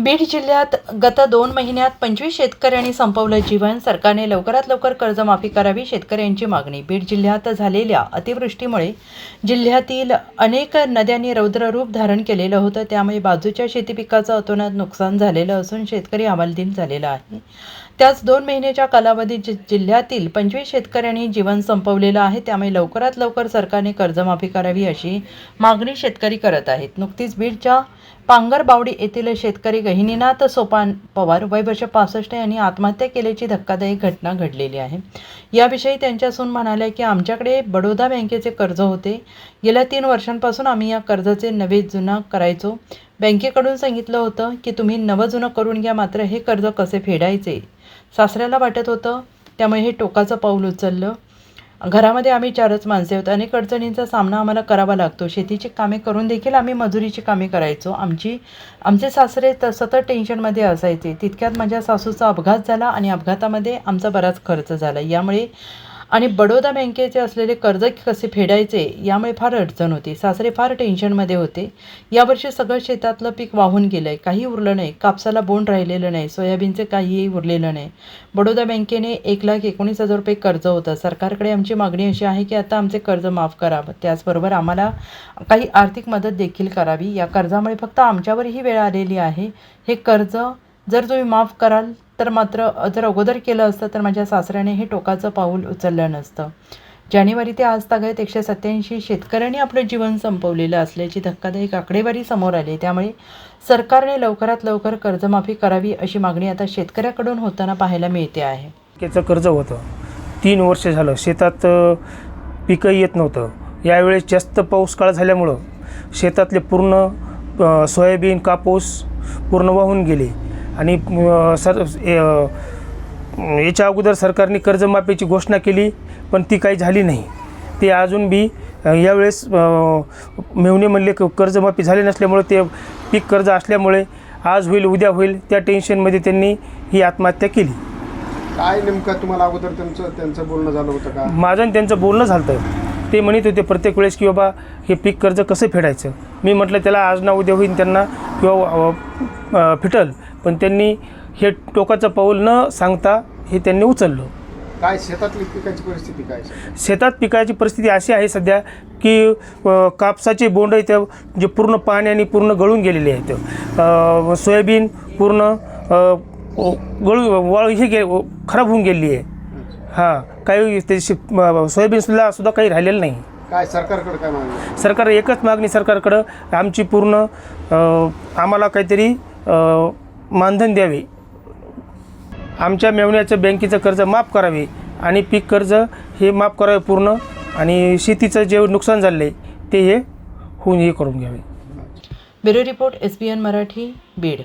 बीड जिल्ह्यात गत दोन महिन्यात पंचवीस शेतकऱ्यांनी संपवलं जीवन. सरकारने लवकरात लवकर कर्जमाफी करावी शेतकऱ्यांची मागणी. बीड जिल्ह्यात झालेल्या अतिवृष्टीमुळे जिल्ह्यातील अनेक नद्यांनी रौद्ररूप धारण केलेलं होतं. त्यामुळे बाजूच्या शेती पिकाचं अतोनात नुकसान झालेलं असून शेतकरी हवालदिल झालेला आहे. त्याच दोन महिन्याच्या कालावधीत जि जिल्ह्यातील पंचवीस शेतकऱ्यांनी जीवन संपवलेलं आहे. त्यामुळे लवकरात लवकर सरकारने कर्जमाफी करावी अशी मागणी शेतकरी करत आहेत. नुकतीच बीडच्या पांगरबावडी येथील शेतकरी गहिनीनाथ सोपान पवार वय वर्ष पासष्ट यांनी आत्महत्या केल्याची धक्कादायक घटना घडलेली आहे. याविषयी त्यांच्या सून म्हणाल्या की आमच्याकडे बडोदा बँकेचे कर्ज होते. गेल्या तीन वर्षांपासून आम्ही या कर्जाचे नवे जुना करायचो. बँकेकडून सांगितलं होतं की तुम्ही नवं जुनं करून घ्या मात्र हे कर्ज कसे फेडायचे? सासऱ्याला वाटत होतं त्यामुळे हे टोकाचं पाऊल उचललं. घरामध्ये आम्ही चारच माणसे आहोत. अनेक अडचणींचा सामना आम्हाला करावा लागतो. शेतीची कामे करून देखील आम्ही मजुरीची कामे करायचो. आमची आमचे सासरे त सतत टेन्शनमध्ये असायचे. तितक्यात माझ्या सासूचा अपघात झाला आणि अपघातामध्ये आमचा बराच खर्च झाला. यामुळे आणि बडोदा बँकेचे असलेले कर्ज कसे फेडायचे यामुळे फार अडचण होती. सासरे फार टेन्शनमध्ये होते. यावर्षी सगळं शेतातलं पीक वाहून गेलं आहे काही उरलं नाही. कापसाला बोंड राहिलेलं नाही. सोयाबीनचे काहीही उरलेलं नाही. बडोदा बँकेने एक लाख एकोणीस हजार रुपये कर्ज होतं. सरकारकडे आमची मागणी अशी आहे की आता आमचे कर्ज माफ करावं. त्याचबरोबर आम्हाला काही आर्थिक मदत देखील करावी. या कर्जामुळे फक्त आमच्यावरही वेळ आलेली आहे. हे कर्ज जर तुम्ही माफ कराल तर मात्र जर अगोदर केलं असतं तर माझ्या सासऱ्याने हे टोकाचं पाऊल उचललं नसतं. जानेवारी ते आज तागत एकशे सत्याऐंशी शेतकऱ्यांनी आपलं जीवन संपवलेलं असल्याची धक्कादायक आकडेवारी समोर आली. त्यामुळे सरकारने लवकरात लवकर कर्जमाफी करावी अशी मागणी आता शेतकऱ्याकडून होताना पाहायला मिळते आहे. त्याचं कर्ज होतं. तीन वर्ष झालं. शेतात पिकं येत नव्हतं. यावेळेस जास्त पाऊस काळ झाल्यामुळं शेतातले पूर्ण सोयाबीन कापूस पूर्ण वाहून गेले. आणि सर याच्या अगोदर सरकारने कर्जमाफीची घोषणा केली पण ती काही झाली नाही. ते अजून बी यावेळेस मेवणे म्हणले क- कर्जमाफी झाली नसल्यामुळे ते पीक कर्ज असल्यामुळे आज होईल उद्या होईल त्या टेन्शनमध्ये त्यांनी ही आत्महत्या केली. काय नेमकं तुम्हाला अगोदर त्यांचं त्यांचं बोलणं झालं होतं का? माझं आणि त्यांचं बोलणं झालं होतं ते म्हणत होते प्रत्येक वेळेस की बाबा हे पीक कर्ज कसं फेडायचं? मी म्हटलं त्याला आज ना उद्या होईल त्यांना किंवा फिटल. पण त्यांनी हे टोकाचं पाऊल न सांगता हे त्यांनी उचललं. काय शेतातली पिकाची परिस्थिती काय शेतात पिकाची परिस्थिती अशी आहे सध्या की कापसाचे बोंड इथे जे पूर्ण पाण्याने पूर्ण गळून गेलेले आहेत. सोयाबीन पूर्ण गळू वळ हे गे खराब होऊन गेलेली आहे. हां काही ते शे- म- सोयाबीनसुद्धा सुद्धा काही राहिलेलं नाही. काय सरकारकडे काय मागणी सरकार एकच मागणी सरकारकडं आमची पूर्ण आम्हाला काहीतरी मानधन द्यावे. आमच्या मेवण्याचं बँकेचं कर्ज माफ करावे आणि पीक कर्ज हे माफ करावे पूर्ण आणि शेतीचं जे नुकसान झालं आहे ते हे होऊन हे करून घ्यावे. Bureau report S B N Marathi Beed.